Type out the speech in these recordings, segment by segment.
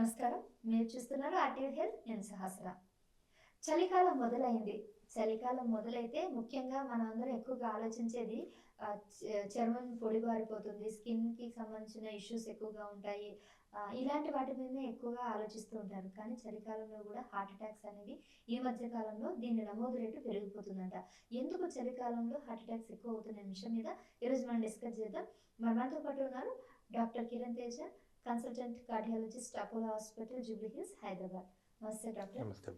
నమస్కారం. మీరు చూస్తున్నారు ఆర్టీవీ హెల్త్ నేను సహస్ర. చలికాలం మొదలైంది. చలికాలం మొదలైతే ముఖ్యంగా మనం అందరం ఎక్కువగా ఆలోచించేది చర్మం పొడిబారిపోతుంది స్కిన్కి సంబంధించిన ఇష్యూస్ ఎక్కువగా ఉంటాయి. ఇలాంటి వాటి మీదనే ఎక్కువగా ఆలోచిస్తూ ఉంటారు. కానీ చలికాలంలో కూడా హార్ట్ అటాక్స్ అనేవి ఈ మధ్య కాలంలో దీని నమోదు రేటు పెరిగిపోతుందంట. ఎందుకు చలికాలంలో హార్ట్ అటాక్స్ ఎక్కువ అవుతున్న విషయం మీద ఈరోజు మనం డిస్కస్ చేద్దాం. మరి మనతో పాటు ఉన్నారు doctor Kiran Teja consultant cardiologist Apollo hospital Jubilee Hills Hyderabad. నమస్తే డాక్టర్. నమస్తే.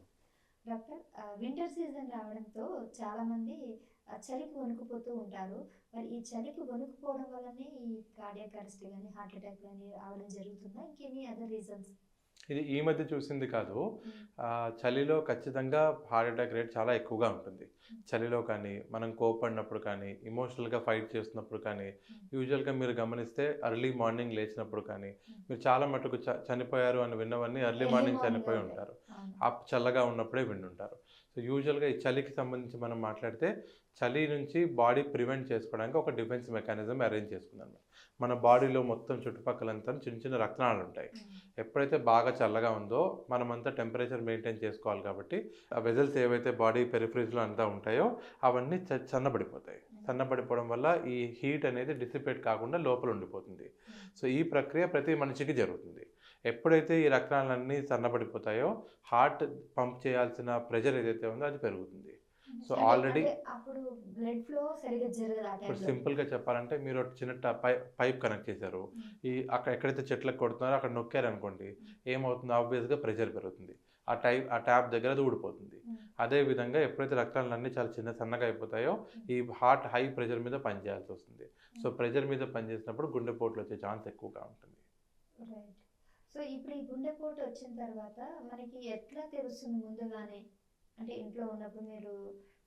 డాక్టర్ వింటర్ సీజన్ రావడంతో చాలా మంది ఆ, చలికి వణుకుపోతూ ఉంటారు. మరి ఈ చలికి వణుకుపోవడం వల్లనే ఈ కార్డియాక్ అరెస్ట్ కానీ హార్ట్ అటాక్ కానీ రావడం జరుగుతుందా? ఇంకేమి అదర్ రీజన్స్? ఇది ఈ మధ్య చూసింది కాదు. చలిలో ఖచ్చితంగా హార్ట్ అటాక్ రేట్ చాలా ఎక్కువగా ఉంటుంది. చలిలో కానీ మనం కోపడినప్పుడు కానీ ఇమోషనల్గా ఫైట్ చేస్తున్నప్పుడు కానీ యూజువల్గా మీరు గమనిస్తే ఎర్లీ మార్నింగ్ లేచినప్పుడు కానీ మీరు చాలా మటుకు చనిపోయారు అని విన్నవన్నీ ఎర్లీ Early మార్నింగ్ చనిపోయి. ఉంటారు. ఆ చల్లగా ఉన్నప్పుడే వింటుంటారు. సో యూజువల్గా ఈ చలికి సంబంధించి మనం మాట్లాడితే చలి నుంచి బాడీ ప్రివెంట్ చేసుకోవడానికి ఒక డిఫెన్స్ మెకానిజం అరేంజ్ చేసుకుందాం మన బాడీలో మొత్తం చుట్టుపక్కలంతా చిన్న చిన్న రక్తనాళాలు ఉంటాయి ఎప్పుడైతే బాగా చల్లగా ఉందో మనమంతా టెంపరేచర్ మెయింటైన్ చేసుకోవాలి కాబట్టి ఆ వెజల్స్ ఏవైతే బాడీ పెరిఫరీస్లో అంతా ఉంటాయో అవన్నీ చ- సన్నబడిపోతాయి. సన్నబడిపోవడం వల్ల ఈ హీట్ అనేది డిసిపేట్ కాకుండా లోపల ఉండిపోతుంది. సో ఈ ప్రక్రియ ప్రతి మనిషికి జరుగుతుంది. ఎప్పుడైతే ఈ రక్తనాళాలన్నీ సన్నబడిపోతాయో హార్ట్ పంప్ చేయాల్సిన ప్రెషర్ ఏదైతే ఉందో అది పెరుగుతుంది. Already- అంటే అప్పుడు బ్లడ్ ఫ్లో సరిగ్గా జరగదు ఇప్పుడు సింపుల్గా చెప్పాలంటే మీరు ఒక చిన్న పైప్ కనెక్ట్ చేశారు. ఈ అక్కడ ఎక్కడైతే చెట్లకు కొడుతున్నారో అక్కడ నొక్కారు అనుకోండి ఏమవుతుంది? ఆబ్వియస్గా ప్రెషర్ పెరుగుతుంది. ఆ టైప్ ఆ ట్యాప్ దగ్గర అది ఊడిపోతుంది. అదే విధంగా ఎప్పుడైతే రక్తాలు అన్నీ చాలా చిన్న సన్నగా అయిపోతాయో ఈ హార్ట్ హై ప్రెషర్ మీద పనిచేయాల్సి వస్తుంది. సో ప్రెషర్ మీద పనిచేసినప్పుడు గుండెపోట్లు వచ్చే ఛాన్స్ ఎక్కువగా ఉంటుంది. సో ఇప్పుడు ఈ గుండెపోటు వచ్చిన తర్వాత మనకి ఎట్లా తెలుస్తుంది ముందుగానే? అంటే ఇంట్లో ఉన్నప్పుడు మీరు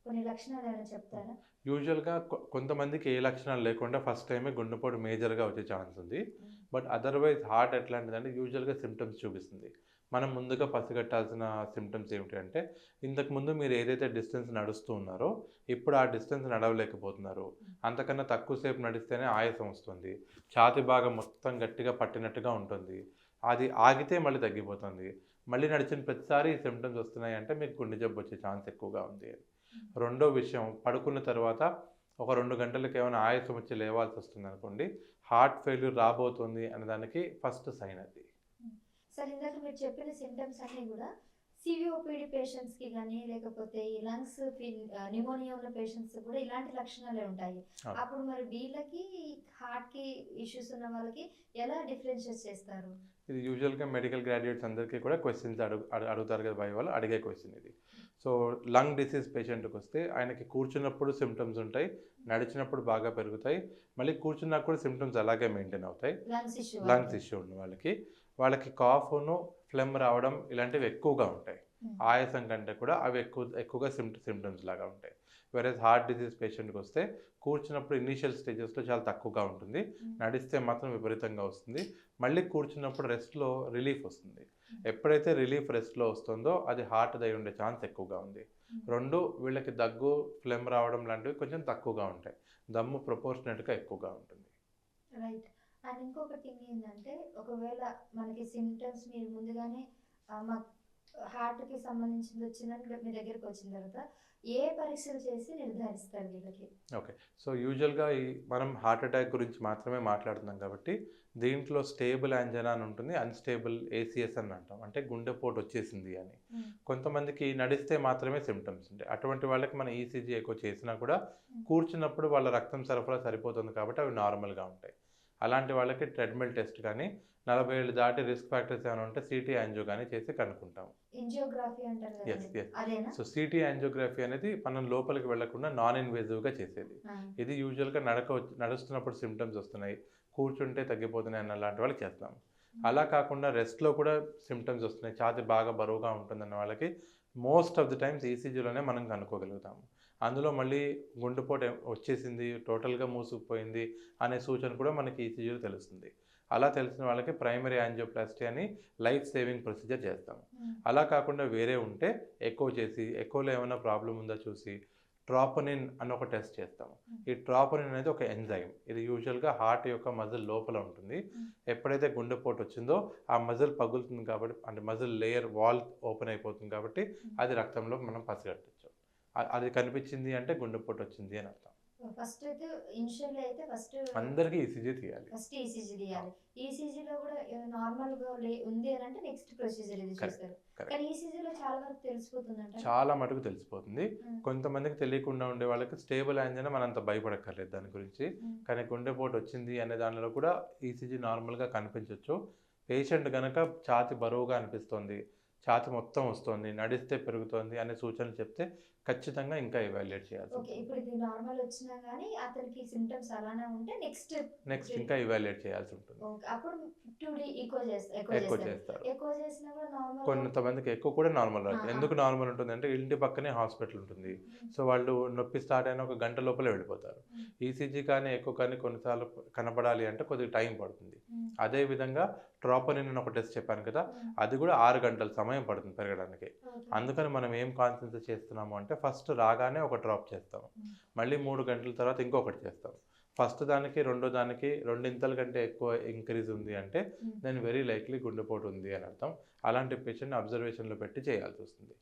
కొన్ని లక్షణాలు ఏమైనా చెప్తారా? యూజువల్గా కొంతమందికి ఏ లక్షణాలు లేకుండా ఫస్ట్ టైమే గుండెపోటు మేజర్గా వచ్చే ఛాన్స్ ఉంది. బట్ అదర్వైజ్ హార్ట్ ఎట్లాంటిదంటే యూజువల్గా సిమ్టమ్స్ చూపిస్తుంది. మనం ముందుగా పసిగట్టాల్సిన సిమ్టమ్స్ ఏమిటి అంటే ఇంతకు ముందు మీరు ఏదైతే డిస్టెన్స్ నడుస్తూ ఉన్నారో ఇప్పుడు ఆ డిస్టెన్స్ నడవలేకపోతున్నారు. అంతకన్నా తక్కువసేపు నడిస్తేనే ఆయాసం వస్తుంది. ఛాతి భాగం మొత్తం గట్టిగా పట్టినట్టుగా ఉంటుంది. అది ఆగితే మళ్ళీ తగ్గిపోతుంది. మళ్ళీ నడిచిన ప్రతిసారి ఈ సిమ్టమ్స్ వస్తున్నాయి అంటే మీకు గుండె జబ్బు వచ్చే ఛాన్స్ ఎక్కువగా ఉంది. రెండో విషయం పడుకున్న తర్వాత ఒక రెండు గంటలకు ఏమైనా ఆయాసం వచ్చి లేవాల్సి వస్తుంది అనుకోండి హార్ట్ ఫెయిల్యూర్ రాబోతుంది అనే దానికి ఫస్ట్ సైన్ అది. సార్ ఇందాక మీరు చెప్పిన సిమ్టమ్స్ అన్నీ కూడా సివిఓపిడి పేషెంట్స్కి కానీ లేకపోతే ఈ లంగ్స్ న్యూమోనియా ఉన్న పేషెంట్స్ కూడా ఇలాంటి లక్షణాలే ఉంటాయి. అప్పుడు మరి వీళ్ళకి హార్ట్కి ఇష్యూస్ ఉన్న వాళ్ళకి ఎలా డిఫరెన్షియేట్ చేస్తారు? ఇది యూజువల్గా మెడికల్ గ్రాడ్యుయేట్స్ అందరికీ కూడా క్వశ్చన్స్ అడుగు అడు- అడుగుతారు కదా భయ వాళ్ళు అడిగే క్వశ్చన్ ఇది. సో లంగ్ డిసీజ్ పేషెంట్కి వస్తే ఆయనకి కూర్చున్నప్పుడు సిమ్టమ్స్ ఉంటాయి నడిచినప్పుడు బాగా పెరుగుతాయి మళ్ళీ కూర్చున్నా కూడా సిమ్టమ్స్ అలాగే మెయింటైన్ అవుతాయి. లంగ్స్ ఇష్యూ లంగ్స్ ఇష్యూ ఉన్న వాళ్ళకి వాళ్ళకి కాఫ్ను ఫ్లెమ్ రావడం ఇలాంటివి ఎక్కువగా ఉంటాయి. ఆయాసం కంటే కూడా అవి ఎక్కువ ఎక్కువగా సిమ్ట సిమ్టమ్స్ లాగా ఉంటాయి. వేరే హార్ట్ డిసీజ్ పేషెంట్కి వస్తే కూర్చున్నప్పుడు ఇనీషియల్ స్టేజెస్లో చాలా తక్కువగా ఉంటుంది. నడిస్తే మాత్రం విపరీతంగా వస్తుంది. మళ్ళీ కూర్చున్నప్పుడు రెస్ట్లో రిలీఫ్ వస్తుంది. ఎప్పుడైతే రిలీఫ్ రెస్ట్లో వస్తుందో అది హార్ట్ దై ఉండే ఛాన్స్ ఎక్కువగా ఉంది. రెండు వీళ్ళకి దగ్గు ఫ్లెమ్ రావడం లాంటివి కొంచెం తక్కువగా ఉంటాయి. దమ్ము ప్రపోర్షనేట్గా ఎక్కువగా ఉంటుంది. రైట్ అండ్ ఇంకొక థింగ్ ఏంటంటే ఒకవేళ మనకి సిమ్టమ్స్ మీరు ముందుగానే మా హార్ట్కి సంబంధించింది వచ్చిందని మీ దగ్గరికి వచ్చిన తర్వాత ఏ పరీక్షలు చేసి నిర్ధారిస్తారు వీళ్ళకి? ఓకే. సో యూజువల్గా ఈ మనం హార్ట్ అటాక్ గురించి మాత్రమే మాట్లాడుతున్నాం కాబట్టి దీంట్లో స్టేబుల్ యాంజనా అని ఉంటుంది అన్స్టేబుల్ ఏసీఎస్ అని అంటాం. అంటే గుండెపోటు వచ్చేసింది అని. కొంతమందికి నడిస్తే మాత్రమే సిమ్టమ్స్ ఉంటాయి. అటువంటి వాళ్ళకి మనం ఈసీజీ ఎక్కువ చేసినా కూడా కూర్చున్నప్పుడు వాళ్ళ రక్తం సరఫరా సరిపోతుంది కాబట్టి అవి నార్మల్గా ఉంటాయి. అలాంటి వాళ్ళకి ట్రెడ్మిల్ టెస్ట్ కానీ నలభై ఏళ్ళు దాటి రిస్క్ ఫ్యాక్టర్స్ ఏమైనా ఉంటే సిటీ యాంజియో కానీ చేసి కనుక్కుంటాం. yes. అదేనా? సో సిటీ యాంజియోగ్రఫీ అనేది మనం లోపలికి వెళ్ళకుండా నాన్ ఇన్వేజివ్గా చేసేది ఇది యూజువల్గా నడక వచ్చి- నడుస్తున్నప్పుడు సిమ్టమ్స్ వస్తున్నాయి. కూర్చుంటే తగ్గిపోతున్నాయి అన్న లాంటి వాళ్ళకి చేస్తాం. అలా కాకుండా రెస్ట్లో కూడా సిమ్టమ్స్ వస్తున్నాయి. ఛాతి బాగా బరువుగా ఉంటుందన్న వాళ్ళకి మోస్ట్ ఆఫ్ ది టైమ్స్ ఈసీజీలోనే మనం కనుక్కోగలుగుతాము. అందులో మళ్ళీ గుండెపోటు వచ్చేసింది టోటల్గా మూసుకుపోయింది అనే సూచన కూడా మనకి ఈసీజీలో తెలుస్తుంది. అలా తెలిసిన వాళ్ళకి ప్రైమరీ యాంజియోప్లాస్టీ అని లైఫ్ సేవింగ్ ప్రొసీజర్ చేస్తాము. ఉమ్, అలా కాకుండా వేరే ఉంటే ఎక్కువ చేసి ఎక్కువలో ఏమైనా ప్రాబ్లం ఉందా చూసి ట్రాపోనిన్ అని ఒక టెస్ట్ చేస్తాము. ఈ ట్రాపోనిన్ అనేది ఒక ఎంజైమ్. ఇది యూజువల్గా హార్ట్ యొక్క మజిల్ లోపల ఉంటుంది. ఎప్పుడైతే గుండెపోటు వచ్చిందో ఆ మజిల్ పగులుతుంది కాబట్టి అంటే మజిల్ లేయర్ వాల్ ఓపెన్ అయిపోతుంది కాబట్టి అది రక్తంలో మనం పసిగట్టచ్చు. అది కనిపించింది అంటే గుండెపోటు వచ్చింది అని అర్థం. ఫస్ట్ అయితే ఇనిషియల్ అయితే ఫస్ట్ అందరికీ ఈసీజీ తీయాలి. ఫస్ట్ ఈసీజీ తీయాలి. ఈసీజీలో కూడా నార్మల్గా ఉంది అని అంటే నెక్స్ట్ ప్రొసీజర్ ఇది చేస్తారు. కానీ ఈసీజీలో చాలా వరకు తెలిసిపోతుందంట చాలా మటుకు తెలిసిపోతుంది. కొంతమందికి తెలియకుండా ఉండే వాళ్ళకి స్టేబుల్ యాంజైనా మనం అంత భయపడక్కర్లేదు దాని గురించి. కానీ గుండెపోటు వచ్చింది అనే దానిలో కూడా ఈసీజీ నార్మల్గా కనిపించవచ్చు పేషెంట్ కనుక ఛాతి బరువుగా అనిపిస్తుంది. ఛాతి మొత్తం వస్తుంది నడిస్తే పెరుగుతోంది అనే సూచనలు చెప్తే ఖచ్చితంగా ఇంకా ఎవాల్యుయేట్ చేయాల్సి ఓకే ఇప్పుడు ఇది నార్మల్ వచ్చినా గానీ అతనికి అలానే ఉంటే నెక్స్ట్ నెక్స్ట్ ఇంకా ఎవాల్యుయేట్ చేయాల్సి ఉంటుంది. అప్పుడు చేస్తారు. ఎక్కువ చేస్తారు చేసినా కూడా నార్మల్ కొంతమందికి ఎక్కువ కూడా నార్మల్ ఆ. ఎందుకు నార్మల్ ఉంటుంది అంటే ఇంటి పక్కనే హాస్పిటల్ ఉంటుంది. సో వాళ్ళు నొప్పి స్టార్ట్ అయిన ఒక గంట లోపలే వెళ్ళిపోతారు. ఈసీజీ కానీ ఎక్కువ కానీ కొన్నిసార్లు కనపడాలి అంటే కొద్దిగా టైం పడుతుంది. అదే విధంగా ట్రాపోనిన్ అని ఒక టెస్ట్ చెప్పాను కదా అది కూడా ఆరు గంటల సమయం పడుతుంది పెరగడానికి. అందుకని మనం ఏం కాన్సన్ట్రేట్ చేస్తున్నాము అంటే ఫస్ట్ రాగానే ఒక డ్రాప్ చేస్తాము. మళ్ళీ మూడు గంటల తర్వాత ఇంకొకటి చేస్తాం. ఫస్ట్ దానికి రెండో దానికి రెండింతల కంటే ఎక్కువ ఇంక్రీజ్ ఉంది అంటే దెన్ వెరీ లైక్లీ గుండెపోటు ఉంది అని అర్థం. అలాంటి పేషెంట్ అబ్జర్వేషన్లో పెట్టి చేయాల్సి వస్తుంది.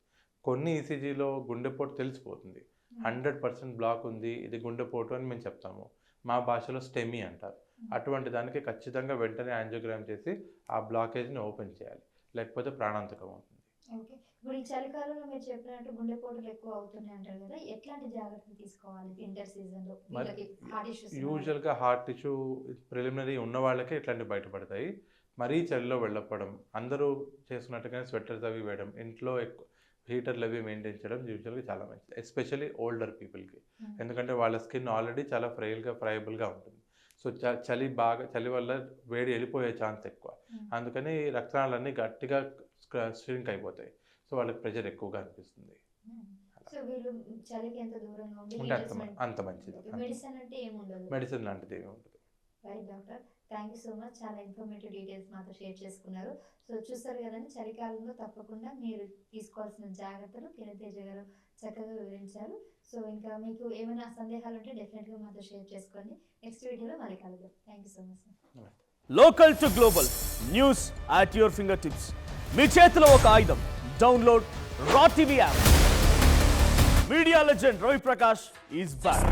కొన్ని ఈసీజీలో గుండెపోటు తెలిసిపోతుంది. హండ్రెడ్ పర్సెంట్ బ్లాక్ ఉంది ఇది గుండెపోటు అని మేము చెప్తాము. మా భాషలో స్టెమీ అంటారు. అటువంటి దానికి ఖచ్చితంగా వెంటనే యాంజియోగ్రామ్ చేసి ఆ బ్లాకేజ్ని ఓపెన్ చేయాలి. లేకపోతే ప్రాణాంతకం అవుతుంది. ఓకే. ఇప్పుడు ఈ చలికాలంలో మీరు చెప్పినట్టు గుండెపోటులు ఎక్కువ అవుతున్నాయి అంటారు కదా ఎట్లాంటి జాగ్రత్తలు తీసుకోవాలి వింటర్ సీజన్లో? మరి వీళ్ళకి హార్ట్ ఇష్యూస్ యూజువల్గా హార్ట్ టిష్యూ ప్రిలిమినరీ ఉన్న వాళ్ళకే ఇట్లాంటివి బయటపడతాయి. మరీ చలిలో వెళ్ళకపోవడం అందరూ చేస్తున్నట్టుగానే స్వెటర్స్ అవి వేయడం ఇంట్లో ఎక్కువ హీటర్లు అవి మెయింటైన్ చేయడం యూజువల్గా చాలా మంచిది. ఎస్పెషల్లీ ఓల్డర్ పీపుల్కి ఎందుకంటే వాళ్ళ స్కిన్ ఆల్రెడీ చాలా ఫ్రైల్గా ఫ్రైబుల్గా ఉంటుంది. సో చలి బాగా చలి వల్ల వేడి వెళ్ళిపోయే ఛాన్స్ ఎక్కువ. అందుకని రక్తనాళాలన్నీ గట్టిగా స్ట్రింక్ అయిపోతాయి. సో వాళ్ళకి ప్రెషర్ ఎక్కువగా అనిపిస్తుంది. సో వీళ్ళు చలికి ఎంత దూరంగా ఉండి ఉంటే అంత మంచిది. మెడిసిన్ అంటే ఏముండదు? మెడిసిన్ లాంటిది ఏమి ఉండదు. Right doctor. Thank you so much. చాలా ఇన్ఫర్మేటివ్ డీటెయిల్స్ మాతో షేర్ చేసుకున్నారు. సో చూస్తారు కదండి చలికాలంలో తప్పకుండా మీరు తీసుకోవాల్సిన జాగ్రత్తలు. కిరణ్ గారు చక్కగా వివరించారు. సో ఇంకా మీకు ఏమైనా సందేహాలు ఉంటే డెఫినెట్గా మాతో షేర్ చేసుకోండి. నెక్స్ట్ వీడియోలో మళ్ళీ కలుద్దాం. Thank you so much local to global news at your finger tips మీ చేతిలో ఒక ఆయుధం. Download raw TV app media legend Ravi Prakash is back